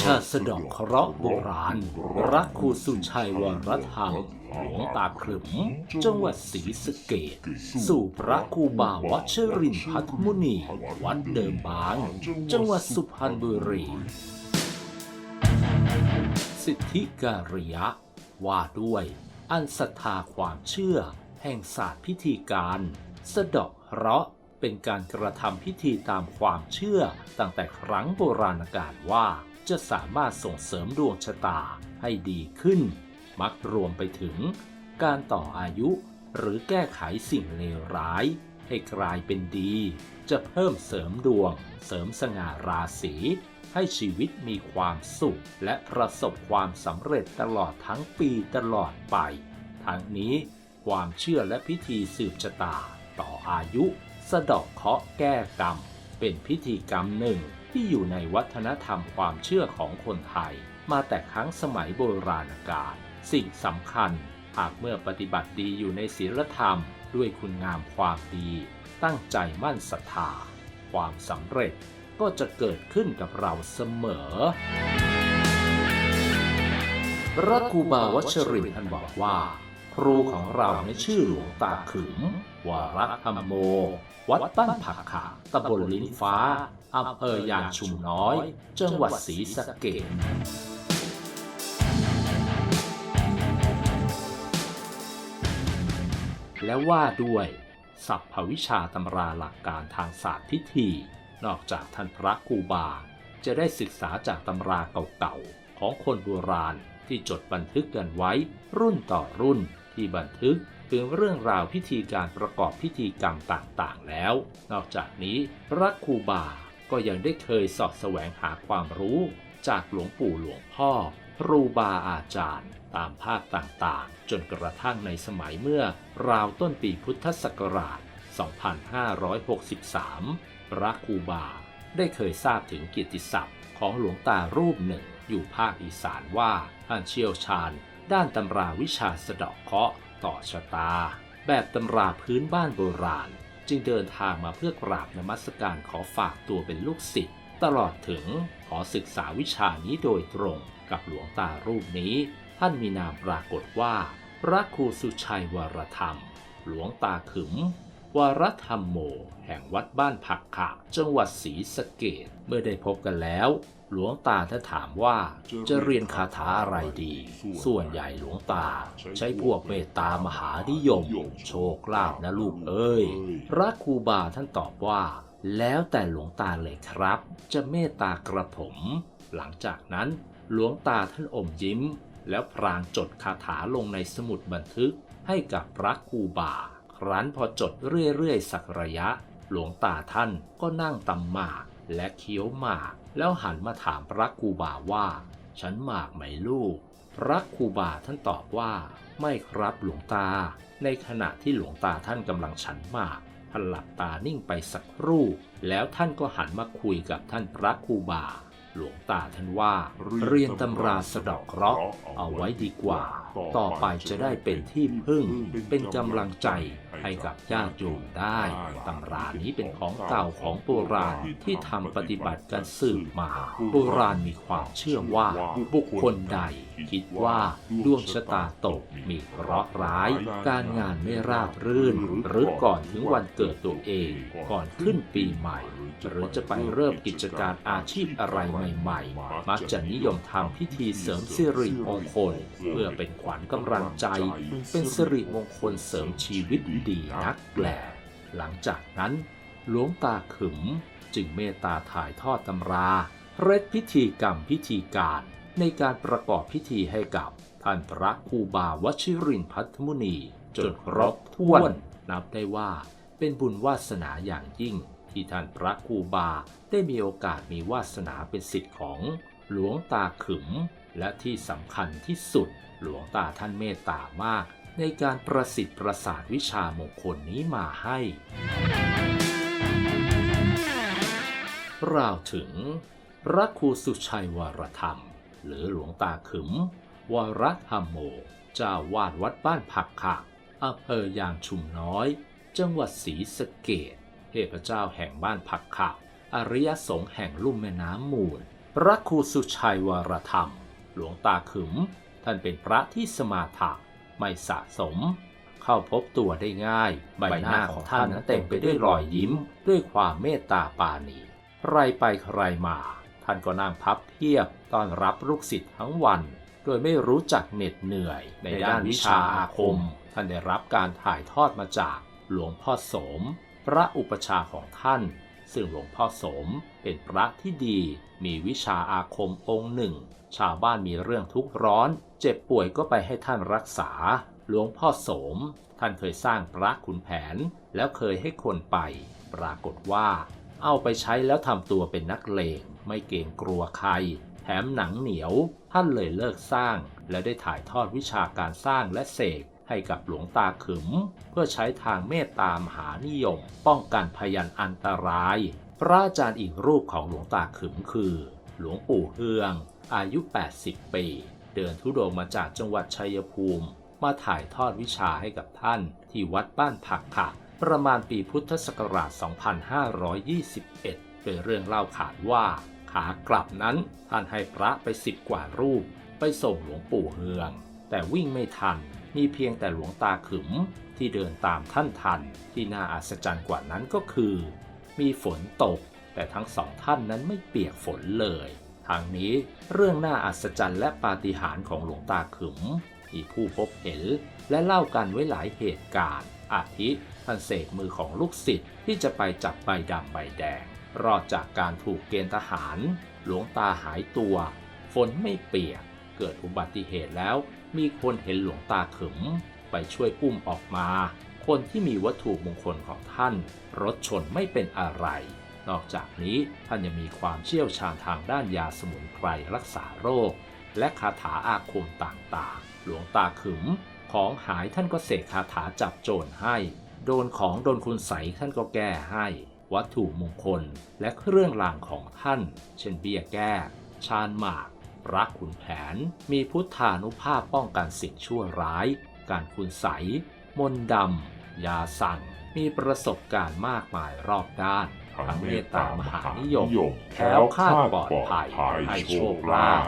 ชาสะดอกเคราะห์โบราณรักครูสุชัยวรธรรมหลวงตาขรึมจังหวัดศรีสะเกดสู่พระครูบาวัชรินพัทมุนี วัดเดิมบาง จังหวัดสุพรรณบุรี สิทธิการิยะ ว่าด้วย อันศรัทธาความเชื่อ แห่งศาสตร์พิธีการ สะดาะเคราะห์เป็นการกระทำพิธีตามความเชื่อตั้งแต่ครั้งโบราณกาลว่า จะสามารถส่งเสริมดวงชะตาให้ดีขึ้น มักรวมไปถึง การต่ออายุหรือแก้ไขสิ่งเลวร้าย ให้กลายเป็นดี จะเพิ่มเสริมดวง เสริมสง่าราศีให้ชีวิตมีความสุข และประสบความสำเร็จตลอดทั้งปีตลอดไป ทั้งนี้ความเชื่อและพิธีสืบชะตา ต่ออายุ สะดอกเคราะห์แก้กรรม เป็นพิธีกรรมหนึ่ง ที่อยู่ในวัฒนธรรมความเชื่อของคนไทย มาแต่ครั้งสมัยโบราณกาลสิ่งสำคัญ หากเมื่อปฏิบัติดีอยู่ในศีลธรรม ด้วยคุณงามความดี ตั้งใจมั่นศรัทธา ความสำเร็จก็จะเกิดขึ้นกับเราเสมอพระครูบาวัชรินทร์ท่านบอกว่า ครูของเราในชื่อหลวงตาขึมวรธรรมโม วัดบ้านผักขาตำบลลิ้นฟ้าอำเภอยางชุมน้อย จังหวัดศรีสะเกษและว่าด้วยสัพพวิชาตำราหลักการทางศาสตร์พิธี นอกจากท่านพระครูบา จะได้ศึกษาจากตำราเก่าๆ ของคนโบราณที่จดบันทึกกันไว้รุ่นต่อรุ่นที่บันทึก ถึงเรื่องราวพิธีการประกอบพิธีกรรมต่างๆ แล้ว นอกจากนี้พระครูบาก็ยังได้เคยสอบแสวงหาความรู้ จากหลวงปู่หลวงพ่อ ครูบาอาจารย์ ตามภาคต่างๆ จนกระทั่งในสมัยเมื่อราวต้นปีพุทธศักราช 2563 พระครูบาได้เคยทราบถึงเกียรติศัพท์ของหลวงตารูปหนึ่งอยู่ภาคอีสานว่าท่านเชี่ยวชาญ ด้านตำราวิชาสะดาะเคาะ ต่อชะตา แบบตำราพื้นบ้านโบราณ จึงเดินทางมาเพื่อกราบนมัสการขอฝากตัวเป็นลูกศิษย์ตลอดถึงขอศึกษาวิชานี้โดยตรงกับหลวงตารูปนี้ ท่านมีนามปรากฏว่า พระครูสุชัยวรธรรม หลวงตาขึมวรธรรมโม แห่งวัดบ้านผักขะจังหวัดศรีสะเกดเมื่อได้พบกันแล้ว หลวงตาท่าถามว่าจะเรียนคาถาอะไรดี ส่วนใหญ่หลวงตา ใช้พวกเมตตามหานิยม โชคลาภนะลูกเอ้ยพระครูบาท่านตอบว่า แล้วแต่หลวงตาเลยครับ จะเมตตากระผม หลังจากนั้นหลวงตาท่านอมยิ้ม แล้วพรางจดคาถาลงในสมุดบันทึกให้กับพระครูบา ครั้นพอจดเรื่อยๆสักระยะ หลวงตาท่านก็นั่งตำหมาก และเคี้ยวหมาก แล้วหันมาถามพระครูบาว่า ฉันหมากไหมลูก พระครูบาท่านตอบว่า ไม่ครับหลวงตา ในขณะที่หลวงตาท่านกำลังฉันหมากท่านหลับตานิ่งไปสักครู่ แล้วท่านก็หันมาคุยกับท่านพระครูบา หลวงตาท่านว่า เรียนตำราสะดอกเคราะห์เอาไว้ดีกว่า ต่อไปจะได้เป็นที่พึ่ง เป็นกำลังใจให้กับญาติโยมได้ตำรานี้เป็นของเก่าของโบราณที่ทำปฏิบัติกันสืบมา โบราณมีความเชื่อว่าบุคคลใด คิดว่าดวงชะตาตกมีเคราะห์ร้าย การงานไม่ราบรื่น หรือก่อนถึงวันเกิดตัวเอง ก่อนขึ้นปีใหม่ หรือจะไปเริ่มกิจการอาชีพอะไรใหม่ ๆ มักจะนิยมทำพิธีเสริมสิริมงคลเพื่อเป็นขวัญกำลังใจ เป็นสิริมงคลเสริมชีวิตดีนักแหลหลังจากนั้นหลวงตาขึมจึงเมตตาถ่ายทอดตำราเร็ดพิธีกรรมพิธีการในการประกอบพิธีให้กับท่านพระครูบาวชิรินพัทมุนี จนครบถ้วน นับได้ว่าเป็นบุญวาสนาอย่างยิ่ง ที่ท่านพระครูบาได้มีโอกาสมีวาสนาเป็นสิทธิ์ของหลวงตาขึม และที่สำคัญที่สุดหลวงตาท่านเมตตามากในการประสิทธิ์ประสาทวิชามงคลนี้มาให้ ราวถึงพระครูสุชัยวรธรรม หรือหลวงตาขึม วรธรรมโมเจ้าวาดวัดบ้านผักขะอำเภอยางชุมน้อย จังหวัดศรีสะเกดเทพเจ้าแห่งบ้านผักขะอริยสงฆ์แห่งลุ่มแม่น้ำมูล พระครูสุชัยวรธรรม หลวงตาขึม ท่านเป็นพระที่สมาถะไม่สะสม เข้าพบตัวได้ง่าย ใบหน้าของท่านนั้นเต็มไปด้วยรอยยิ้ม ด้วยความเมตตาปาณีใครไปใครมา ท่านก็นั่งพับเพียบต้อนรับลูกศิษย์ทั้งวัน โดยไม่รู้จักเหน็ดเหนื่อย ในด้านวิชาอาคม ท่านได้รับการถ่ายทอดมาจากหลวงพ่อสม พระอุปชาของท่าน ซึ่งหลวงพ่อสม เป็นพระที่ดี มีวิชาอาคมองค์หนึ่ง ชาวบ้านมีเรื่องทุกข์ร้อน เจ็บป่วยก็ไปให้ท่านรักษา หลวงพ่อโสม ท่านเคยสร้างพระขุนแผน แล้วเคยให้คนไป ปรากฏว่า เอาไปใช้แล้วทำตัวเป็นนักเลง ไม่เกรงกลัวใคร แถมหนังเหนียว ท่านเลยเลิกสร้าง และได้ถ่ายทอดวิชาการสร้างและเสกให้กับหลวงตาขึม เพื่อใช้ทางเมตตามหานิยม ป้องกันพยันอันตราย พระอาจารย์อีกรูปของหลวงตาขึมคือ หลวงปู่เฮือง อายุ 80 ปี เดินทุดงค์มาจากจังหวัดชัยภูมิ มาถ่ายทอดวิชาให้กับท่านที่วัดบ้านผักขะประมาณปีพุทธศักราช 2521โดยเรื่องเล่าขานว่า ขากลับนั้นท่านให้พระไปสิบกว่ารูป ไปส่งหลวงปู่เฮือง แต่วิ่งไม่ทัน มีเพียงแต่หลวงตาขึมที่เดินตามท่านทัน ที่น่าอัศจรรย์กว่านั้นก็คือ มีฝนตก แต่ทั้งสองท่านนั้นไม่เปียกฝนเลย ทางนี้เรื่องน่าอัศจรรย์และปาฏิหาริย์ของหลวงตาขึมมีผู้พบเห็นและเล่ากันไว้หลายเหตุการณ์ อาทิท่านเสกมือของลูกศิษย์ที่จะไปจับใบดำใบแดง รอดจากการถูกเกณฑ์ทหาร หลวงตาหายตัว ฝนไม่เปียก เกิดอุบัติเหตุแล้ว มีคนเห็นหลวงตาขึมไปช่วยอุ้มออกมา คนที่มีวัตถุมงคลของท่าน รถชนไม่เป็นอะไร นอกจากนี้ท่านยังมีความเชี่ยวชาญทางด้านยาสมุนไพรรักษาโรค และคาถาอาคมต่างๆ หลวงตาขึม ของหายท่านก็เสกคาถาจับโจรให้ โดนของโดนคุณใสท่านก็แก้ให้ วัตถุมงคลและเครื่องรางของท่าน เช่นเบี้ยแก้ ชานหมากรักขุนแผน มีพุทธานุภาพป้องกันสิ่งชั่วร้าย การคุณใส มนต์ดำ ยาสั่ง มีประสบการณ์มากมายรอบด้าน ทั้งเมตตามหานิยม แคล้วคลาดปลอดภัยให้โชคลาภ